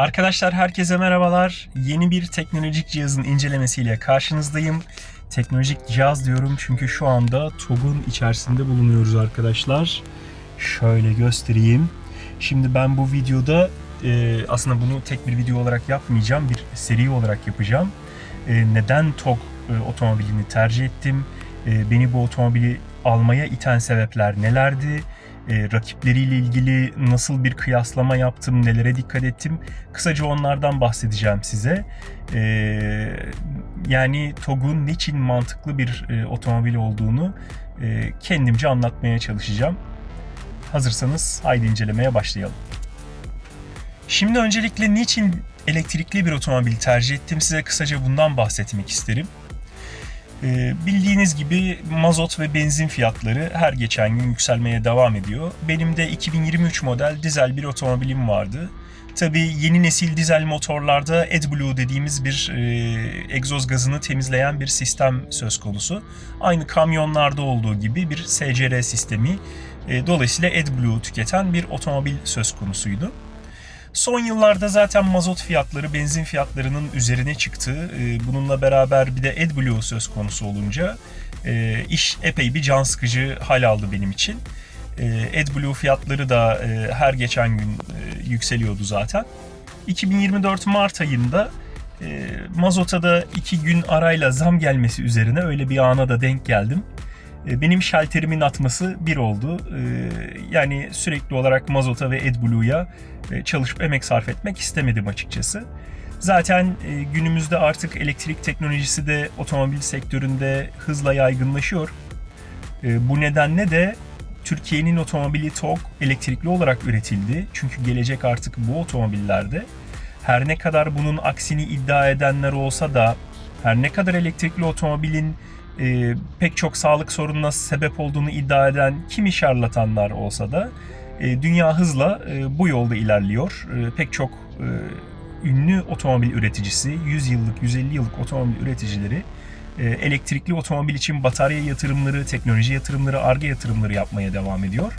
Arkadaşlar herkese merhabalar. Yeni bir teknolojik cihazın incelemesiyle karşınızdayım. Teknolojik cihaz diyorum çünkü şu anda TOG'un içerisinde bulunuyoruz arkadaşlar. Şöyle göstereyim. Şimdi ben bu videoda e, aslında bunu tek bir video olarak yapmayacağım. Bir seri olarak yapacağım. E, neden TOG e, otomobilini tercih ettim? E, beni bu otomobili almaya iten sebepler nelerdi? E, rakipleriyle ilgili nasıl bir kıyaslama yaptım, nelere dikkat ettim. Kısaca onlardan bahsedeceğim size. E, yani TOG'un niçin mantıklı bir e, otomobil olduğunu e, kendimce anlatmaya çalışacağım. Hazırsanız haydi incelemeye başlayalım. Şimdi öncelikle niçin elektrikli bir otomobil tercih ettim size kısaca bundan bahsetmek isterim. Ee, bildiğiniz gibi mazot ve benzin fiyatları her geçen gün yükselmeye devam ediyor. Benim de 2023 model dizel bir otomobilim vardı. Tabii yeni nesil dizel motorlarda AdBlue dediğimiz bir e, egzoz gazını temizleyen bir sistem söz konusu. Aynı kamyonlarda olduğu gibi bir SCR sistemi. E, dolayısıyla AdBlue tüketen bir otomobil söz konusuydu. Son yıllarda zaten mazot fiyatları benzin fiyatlarının üzerine çıktı. Ee, bununla beraber bir de AdBlue söz konusu olunca e, iş epey bir can sıkıcı hal aldı benim için. Ee, AdBlue fiyatları da e, her geçen gün e, yükseliyordu zaten. 2024 Mart ayında mazota da iki gün arayla zam gelmesi üzerine öyle bir ana da denk geldim. Benim şalterimin atması bir oldu. Yani sürekli olarak mazota ve AdBlue'ya e, çalışıp emek sarf etmek istemedim açıkçası. Zaten e, günümüzde artık elektrik teknolojisi de otomobil sektöründe hızla yaygınlaşıyor. E, bu nedenle de Türkiye'nin otomobili TOG elektrikli olarak üretildi. Çünkü gelecek artık bu otomobillerde. Her ne kadar bunun aksini iddia edenler olsa da her ne kadar elektrikli otomobilin e, pek çok sağlık sorununa sebep olduğunu iddia eden kimi şarlatanlar olsa da e, dünya hızla e, bu yolda ilerliyor. E, pek çok ünlü otomobil üreticisi, 100 yıllık, 150 yıllık otomobil üreticileri elektrikli otomobil için batarya yatırımları, teknoloji yatırımları, arge yatırımları yapmaya devam ediyor.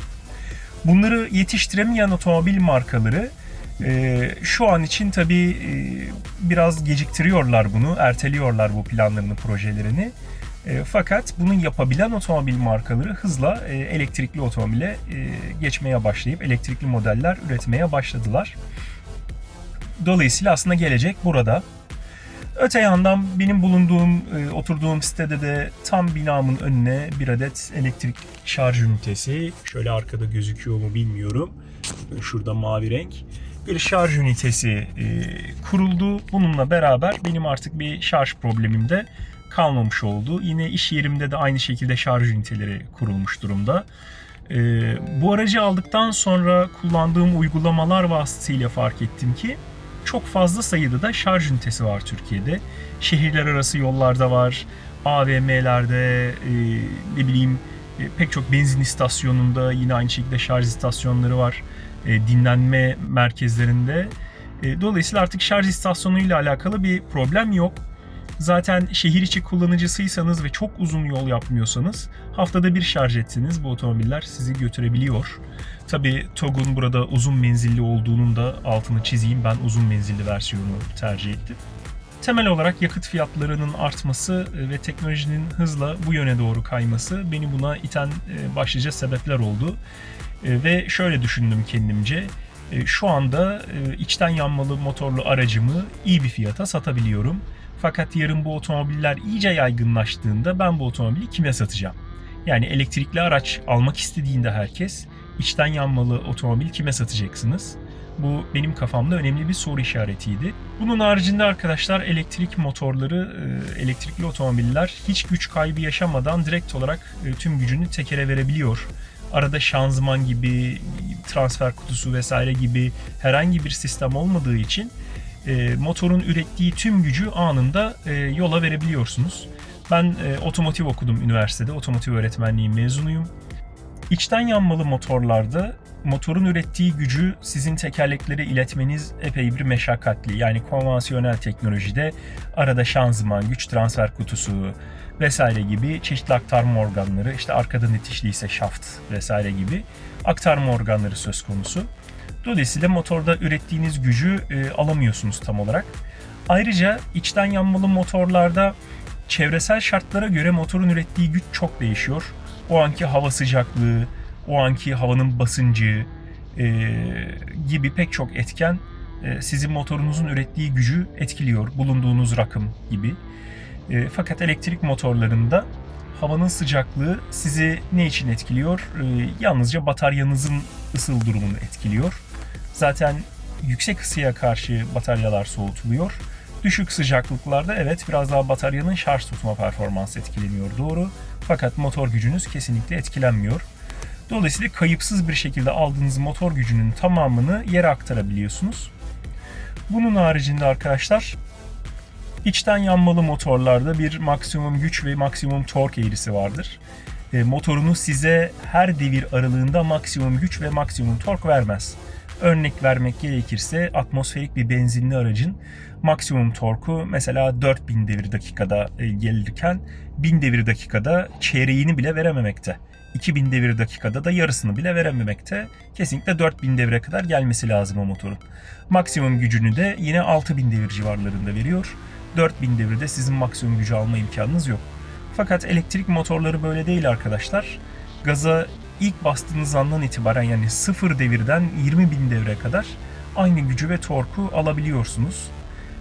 Bunları yetiştiremeyen otomobil markaları şu an için tabii biraz geciktiriyorlar bunu, erteliyorlar bu planlarını, projelerini. E, fakat bunu yapabilen otomobil markaları hızla e, elektrikli otomobile e, geçmeye başlayıp elektrikli modeller üretmeye başladılar. Dolayısıyla aslında gelecek burada. Öte yandan benim bulunduğum, e, oturduğum sitede de tam binamın önüne bir adet elektrik şarj ünitesi, şöyle arkada gözüküyor mu bilmiyorum. Şurada mavi renk. Bir şarj ünitesi e, kuruldu. Bununla beraber benim artık bir şarj problemim de kalmamış oldu. Yine iş yerimde de aynı şekilde şarj üniteleri kurulmuş durumda. Ee, bu aracı aldıktan sonra kullandığım uygulamalar vasıtasıyla fark ettim ki çok fazla sayıda da şarj ünitesi var Türkiye'de. Şehirler arası yollarda var, AVM'lerde, e, ne bileyim e, pek çok benzin istasyonunda yine aynı şekilde şarj istasyonları var. E, dinlenme merkezlerinde. E, dolayısıyla artık şarj istasyonuyla alakalı bir problem yok. Zaten şehir içi kullanıcısıysanız ve çok uzun yol yapmıyorsanız haftada bir şarj etseniz bu otomobiller sizi götürebiliyor. Tabi TOG'un burada uzun menzilli olduğunun da altını çizeyim. Ben uzun menzilli versiyonu tercih ettim. Temel olarak yakıt fiyatlarının artması ve teknolojinin hızla bu yöne doğru kayması beni buna iten e, başlıca sebepler oldu. E, ve şöyle düşündüm kendimce. E, şu anda içten yanmalı motorlu aracımı iyi bir fiyata satabiliyorum. Fakat yarın bu otomobiller iyice yaygınlaştığında ben bu otomobili kime satacağım? Yani elektrikli araç almak istediğinde herkes içten yanmalı otomobil kime satacaksınız? Bu benim kafamda önemli bir soru işaretiydi. Bunun haricinde arkadaşlar elektrik motorları, e, elektrikli otomobiller hiç güç kaybı yaşamadan direkt olarak e, tüm gücünü tekere verebiliyor. Arada şanzıman gibi, transfer kutusu vesaire gibi herhangi bir sistem olmadığı için e, motorun ürettiği tüm gücü anında e, yola verebiliyorsunuz. Ben e, otomotiv okudum üniversitede. Otomotiv öğretmenliği mezunuyum. İçten yanmalı motorlarda motorun ürettiği gücü sizin tekerleklere iletmeniz epey bir meşakkatli. Yani konvansiyonel teknolojide arada şanzıman, güç transfer kutusu vesaire gibi çeşitli aktarma organları, işte arkada netişli ise şaft vesaire gibi aktarma organları söz konusu. Dolayısıyla motorda ürettiğiniz gücü e, alamıyorsunuz tam olarak. Ayrıca içten yanmalı motorlarda çevresel şartlara göre motorun ürettiği güç çok değişiyor. O anki hava sıcaklığı, o anki havanın basıncı e, gibi pek çok etken e, sizin motorunuzun ürettiği gücü etkiliyor. Bulunduğunuz rakım gibi. E, fakat elektrik motorlarında havanın sıcaklığı sizi ne için etkiliyor? E, yalnızca bataryanızın ısıl durumunu etkiliyor. Zaten yüksek ısıya karşı bataryalar soğutuluyor. Düşük sıcaklıklarda evet biraz daha bataryanın şarj tutma performansı etkileniyor doğru. Fakat motor gücünüz kesinlikle etkilenmiyor. Dolayısıyla kayıpsız bir şekilde aldığınız motor gücünün tamamını yere aktarabiliyorsunuz. Bunun haricinde arkadaşlar içten yanmalı motorlarda bir maksimum güç ve maksimum tork eğrisi vardır. E, motorunuz size her devir aralığında maksimum güç ve maksimum tork vermez. Örnek vermek gerekirse atmosferik bir benzinli aracın maksimum torku mesela 4000 devir dakikada e, gelirken 1000 devir dakikada çeyreğini bile verememekte. 2000 devir dakikada da yarısını bile verememekte. Kesinlikle 4000 devire kadar gelmesi lazım o motorun. Maksimum gücünü de yine 6000 devir civarlarında veriyor. 4000 devirde sizin maksimum gücü alma imkanınız yok. Fakat elektrik motorları böyle değil arkadaşlar. Gaza ilk bastığınız andan itibaren yani sıfır devirden 20 bin devre kadar aynı gücü ve torku alabiliyorsunuz.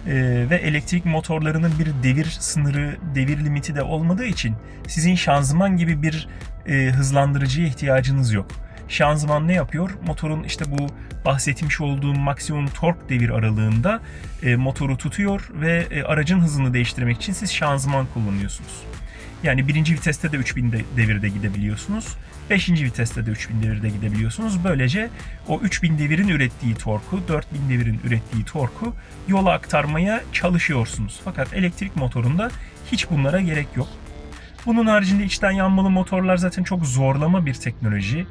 Ee, ve elektrik motorlarının bir devir sınırı, devir limiti de olmadığı için sizin şanzıman gibi bir e, hızlandırıcıya ihtiyacınız yok. Şanzıman ne yapıyor? Motorun işte bu bahsetmiş olduğum maksimum tork devir aralığında e, motoru tutuyor ve e, aracın hızını değiştirmek için siz şanzıman kullanıyorsunuz. Yani birinci viteste de 3000 de- devirde gidebiliyorsunuz. Beşinci viteste de 3000 devirde gidebiliyorsunuz. Böylece o 3000 devirin ürettiği torku, 4000 devirin ürettiği torku yola aktarmaya çalışıyorsunuz. Fakat elektrik motorunda hiç bunlara gerek yok. Bunun haricinde içten yanmalı motorlar zaten çok zorlama bir teknoloji.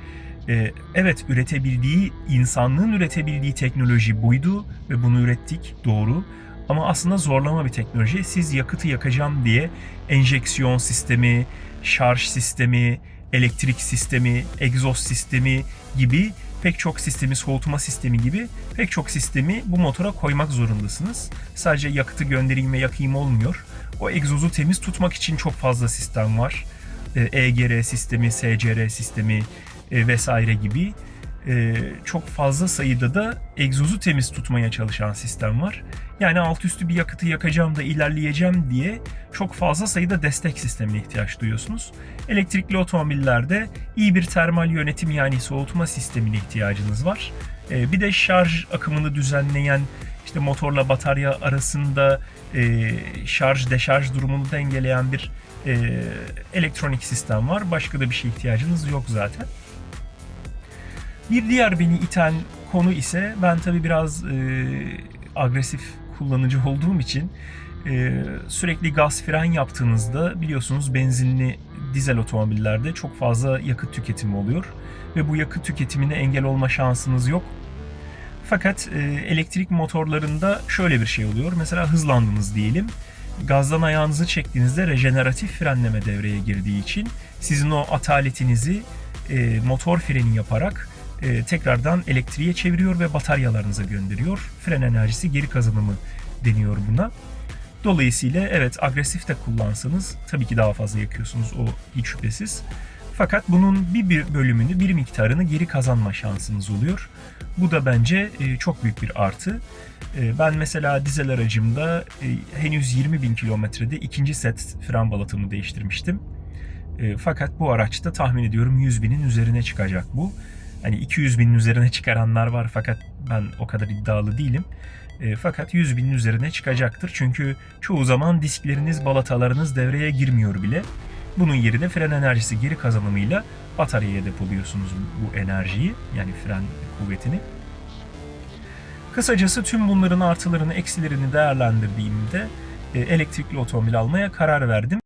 Ee, evet üretebildiği, insanlığın üretebildiği teknoloji buydu ve bunu ürettik doğru. Ama aslında zorlama bir teknoloji. Siz yakıtı yakacağım diye enjeksiyon sistemi, şarj sistemi, elektrik sistemi, egzoz sistemi gibi pek çok sistemi, soğutma sistemi gibi pek çok sistemi bu motora koymak zorundasınız. Sadece yakıtı göndereyim ve yakayım olmuyor. O egzozu temiz tutmak için çok fazla sistem var. EGR sistemi, SCR sistemi e, vesaire gibi e, çok fazla sayıda da egzozu temiz tutmaya çalışan sistem var. Yani alt üstü bir yakıtı yakacağım da ilerleyeceğim diye çok fazla sayıda destek sistemine ihtiyaç duyuyorsunuz. Elektrikli otomobillerde iyi bir termal yönetim yani soğutma sistemine ihtiyacınız var. E, bir de şarj akımını düzenleyen işte motorla batarya arasında e, şarj deşarj durumunu dengeleyen bir e, elektronik sistem var. Başka da bir şey ihtiyacınız yok zaten. Bir diğer beni iten konu ise ben tabii biraz e, agresif kullanıcı olduğum için e, sürekli gaz fren yaptığınızda biliyorsunuz benzinli dizel otomobillerde çok fazla yakıt tüketimi oluyor ve bu yakıt tüketimine engel olma şansınız yok. Fakat e, elektrik motorlarında şöyle bir şey oluyor. Mesela hızlandınız diyelim. Gazdan ayağınızı çektiğinizde rejeneratif frenleme devreye girdiği için sizin o ataletinizi e, motor freni yaparak e, tekrardan elektriğe çeviriyor ve bataryalarınıza gönderiyor. Fren enerjisi geri kazanımı deniyor buna. Dolayısıyla evet agresif de kullansanız tabii ki daha fazla yakıyorsunuz o hiç şüphesiz. Fakat bunun bir, bölümünü, bir miktarını geri kazanma şansınız oluyor. Bu da bence e, çok büyük bir artı. E, ben mesela dizel aracımda e, henüz 20 bin kilometrede ikinci set fren balatımı değiştirmiştim. Fakat bu araçta tahmin ediyorum 100 binin üzerine çıkacak bu. Hani 200 binin üzerine çıkaranlar var fakat ben o kadar iddialı değilim. E, fakat 100 binin üzerine çıkacaktır. Çünkü çoğu zaman diskleriniz, balatalarınız devreye girmiyor bile. Bunun yerine fren enerjisi geri kazanımıyla bataryaya depoluyorsunuz bu enerjiyi yani fren kuvvetini. Kısacası tüm bunların artılarını, eksilerini değerlendirdiğimde e, elektrikli otomobil almaya karar verdim.